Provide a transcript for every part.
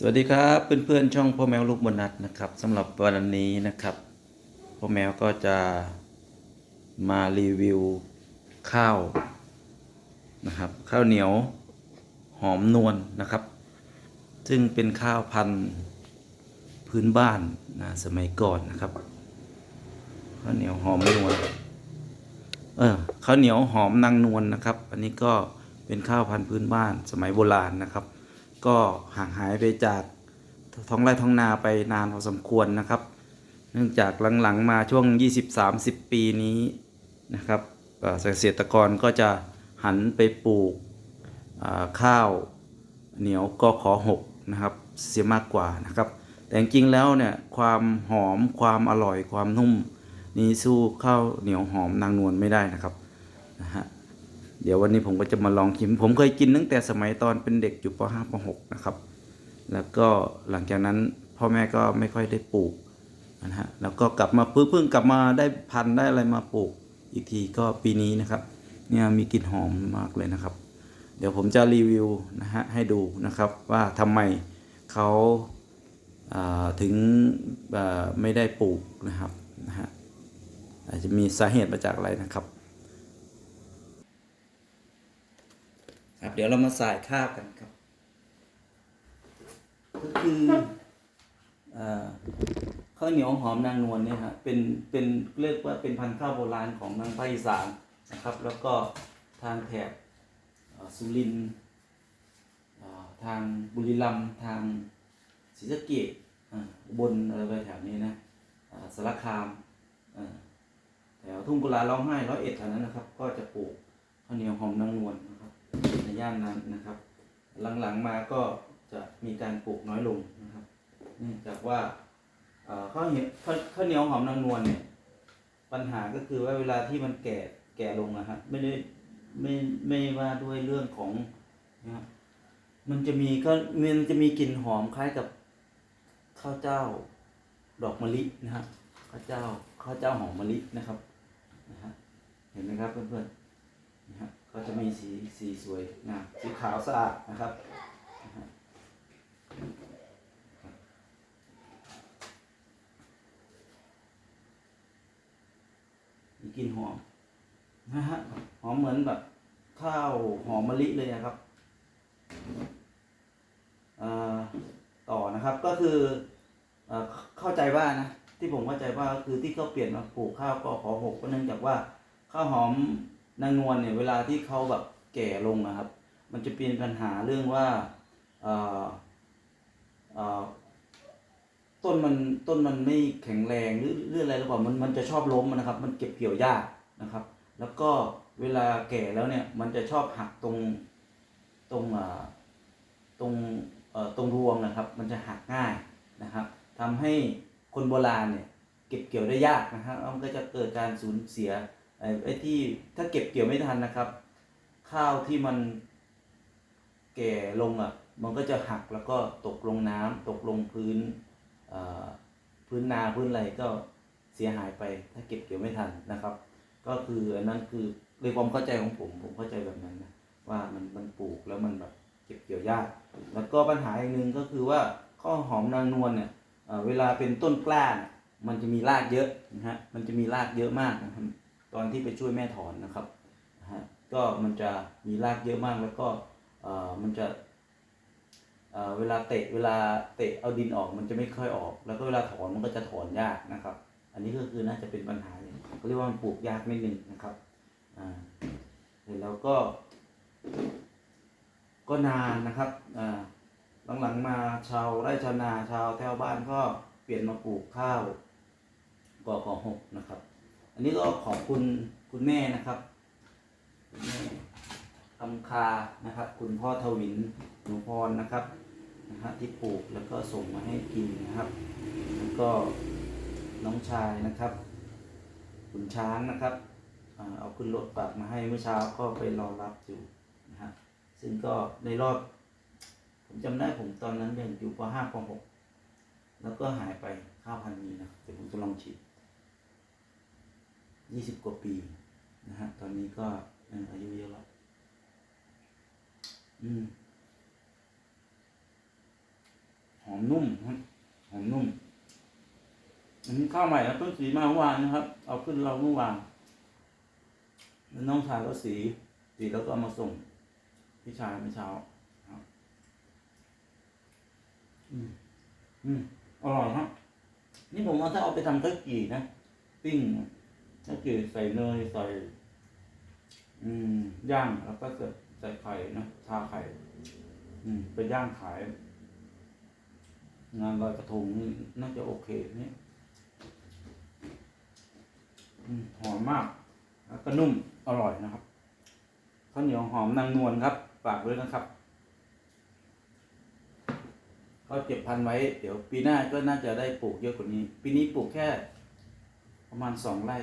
สวัสดีครับเพื่อนๆช่องพ่อแมวลูกบนนัดนะครับสำหรับวันนี้นะครับพ่อแมวก็จะมารีวิวข้าวนะครับข้าวเหนียวหอมนวลนะครับ ซึ่งเป็นข้าวพันธุ์พื้นบ้านนะสมัยก่อนนะครับข้าวเหนียวหอมนวลเออข้าวเหนียวหอมนางนวลนะครับ อันนี้ก็เป็นข้าวพันธุ์พื้นบ้านสมัยโบราณนะครับ ก็ห่างหายไปจากท้องไร่ท้องนาไปนานพอสมควรนะครับ เนื่องจากหลังๆมาช่วง 20-30 ปีนี้นะครับเกษตรกรก็จะหันไปปลูกข้าวเหนียวก็ขอหกนะครับเสียมากกว่านะครับ แต่จริงๆแล้วเนี่ยความหอมความอร่อยความนุ่ม นี้สู้ข้าวเหนียวหอมนางนวลไม่ได้นะครับนะฮะ เดี๋ยววันนี้ผมก็จะมาลองชิม ผมเคยกินตั้งแต่สมัยตอนเป็นเด็กอยู่ป .5 ป .6 นะครับ แล้วก็หลังจากนั้นพ่อแม่ก็ไม่ค่อยได้ปลูกนะฮะแล้วก็กลับมาเพิ่งเพิ่งกลับมาได้พันธุ์ได้อะไรมาปลูกอีกทีก็ปีนี้นะครับ เนี่ยมีกลิ่นหอมมากเลยนะครับ เดี๋ยวผมจะรีวิวนะฮะให้ดูนะครับว่าทำไมเขาาถึงไม่ได้ปลูกนะครับนะฮะอาจจะมีสาเหตุมาจากอะไรนะครับ ครับ เดี๋ยวเรามาใส่ข้าวกันครับ ก็คือข้าวเหนียวหอมนางนวลเนี่ยฮะเป็นเป็นเรียกว่าเป็นพันธุ์ข้าวโบราณของทางภาคอีสานนะครับ แล้วก็ทางแถบสุรินทร์อ่าทางบุรีรัมย์ทางศรีสะเกษอ่าอุบลอะไรไปแถวนี้นะสารคามแถวทุ่งกุลาร้องไห้ร้อยเอ็ดแถวนั้นนะครับ ก็จะปลูกข้าวเหนียวหอมนางนวลนะครับ ย่านนั้นนะครับ หลังๆมาก็จะมีการปลูกน้อยลงนะครับเนื่องจากว่าข้าวเหนียวข้าวข้าวเหนียวหอมนางนวลเนี่ยปัญหาก็คือว่าเวลาที่มันแก่แก่ลงนะครับไม่ได้ไม่ไม่ว่าด้วยเรื่องของนะครับมันจะมีก็มันจะมีกลิ่นหอมคล้ายกับข้าวเจ้าดอกมะลินะฮะข้าวเจ้าข้าวเจ้าหอมมะลินะครับนะฮะเห็นไหมครับเพื่อนๆนะฮะ ก็จะมีสีสีสวยงามสีขาวสะอาดนะครับนะฮะมีกลิ่นหอมนะฮะหอมเหมือนแบบข้าวหอมมะลิเลยนะครับอ่อต่อนะครับก็คือเอ่อเข้าใจว่านะที่ผมเข้าใจว่าก็คือที่เขาเปลี่ยนมาปลูกข้าวก็ขอหกก็เนื่องจากว่าข้าวหอม นางนวลเนี่ยเวลาที่เขาแบบแก่ลงนะครับ มันจะเป็นปัญหาเรื่องว่าต้นมันต้นมันไม่แข็งแรงหรือหรืออะไรหรือเปล่ามันมันจะชอบล้มนะครับ มันเก็บเกี่ยวยากนะครับ แล้วก็เวลาแก่แล้วเนี่ยมันจะชอบหักตรงตรงตรงตรงรวงนะครับ มันจะหักง่ายนะครับทำให้คนโบราณเนี่ยเก็บเกี่ยวได้ยากนะครับแล้วมันก็จะเกิดการสูญเสีย ไอ้ไอที่ถ้าเก็บเกี่ยวไม่ทันนะครับ ข้าวที่มันแก่ลงอะ มันก็จะหักแล้วก็ตกลงน้ำตกลงพื้นพื้นนาพื้นอะไรก็เสียหายไป ถ้าเก็บเกี่ยวไม่ทันนะครับ ก็คืออันนั้นคือในความเข้าใจของผม ผมเข้าใจแบบนั้นนะว่ามันมันปลูกแล้วมันแบบเก็บเกี่ยวยาก แล้วก็ปัญหาอีกหนึ่งก็คือว่าข้าวหอมนางนวลเนี่ยเวลาเป็นต้นกล้า มันจะมีรากเยอะนะฮะมันจะมีรากเยอะมากนะครับ อนที่ไปช่วยแม่ถอนนะครับฮะก็มันจะมีรากเยอะมากแล้วก็เอ่อมันจะเอ่อเวลาเตะเวลาเตะเอาดินออกมันจะไม่ค่อยออก แล้วก็เวลาถอนมันก็จะถอนยากนะครับ อันนี้ก็คือน่าจะเป็นปัญหาอย่างเขาเรียกว่ามันปลูกยากนิดนึงนะครับอ่าเสร็จแล้วก็ ก็นานนะครับอ่าหลังๆมาชาวไร่ชาวนาชาวแถวบ้านก็เปลี่ยนมาปลูกข้าวกอขอหกนะครับ อันนี้ก็ขอบคุณคุณแม่นะครับคุณแม่คำคานะครับ คุณพ่อทวินหนูพรนะครับนะฮะที่ปลูกแล้วก็ส่งมาให้กินนะครับ แล้วก็น้องชายนะครับ คุณช้างนะครับเอาขึ้นรถฝากมาให้เมื่อเช้าก็ไปรอรับอยู่นะฮะซึ่งก็ในรอบ ผมจำได้ผมตอนนั้นเรียนอยู่ป .5 ป .6 แล้วก็หายไปข้าวพันธุ์นี้นะเดี๋ยวผมจะลองฉีด ยี่สิบกว่าปีนะฮะ ตอนนี้ก็อายุเยอะแล้ว อืมอมนุ่มหอมนุ่ม อันนี้ข้าวใหม่ครับเพิ่งสีมาเมื่อวานนะครับ เอาขึ้นเราเมื่อวานแล้วน้องชายก็สีสีแล้วก็เอามาส่ง พี่ชายเมื่อเช้าครับ อืม อืมอร่อยครับ นี่ผมว่าถ้าเอาไปทำข้าวจี่นะ ปิ้ง ข้าวจี่ใส่เนยใส่ อืม ย่างแล้วก็ใส่ใส่ไข่นะทาไข่ อืม ไปย่างขาย งานลอยกระทงนี่น่าจะโอเคนี่หอมมาก แล้วก็นุ่มอร่อยนะครับข้าวเหนียวหอมนางนวลครับฝากด้วยนะครับก็เก็บพันไว้ เดี๋ยวปีหน้าก็น่าจะได้ปลูกเยอะกว่านี้ ปีนี้ปลูกแค่ประมาณสองไร่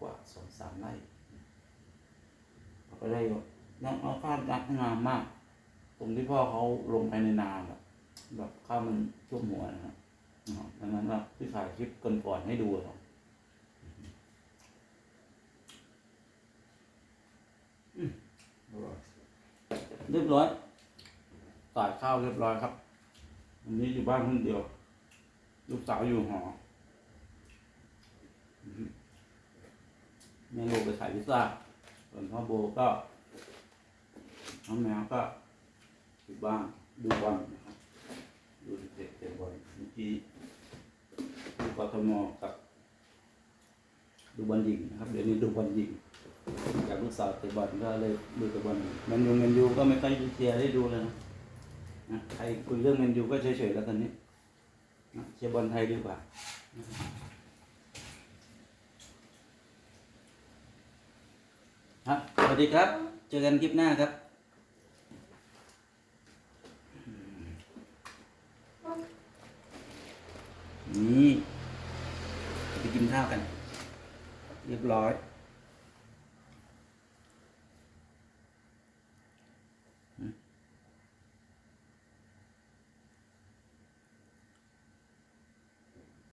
กว่าสองสามไร่ก็ได้ยังเอาข้าวรักงามมาก ตรงที่พ่อเขาลงไปในนาแบบแบบข้าวมันท่วมหัวนะครับนะครับดังนั้นว่าที่ถ่ายคลิปก่อนก่อนๆให้ดูครับเรียบร้อยตายข้าวเรียบร้อยครับวันนี้อยู่บ้านคนเดียว ลูกสาวอยู่หอ แม่โบไปขายพิซซ่าส่วนพ่อโบก็น้องแมวก็อยู่บ้านดูบอลนะครับดูเด็กเตะบอลเมื่อกี้ดูกทมกับดูบอลหญิงนะครับเดี๋ยวนี้ดูบอลหญิงจากลูกสาวเตะบอลก็เลยดูแต่บอลแมนยูแมนยูก็ไม่ค่อยเชียร์ให้ดูเลยนะนะใครคุยเรื่องแมนยูก็เฉยๆแล้วตอนนี้เชียร์บอลไทยดีกว่า ครับ สวัสดีครับ เจอกันคลิปหน้าครับนี่ไปกินข้าวกัน เรียบร้อย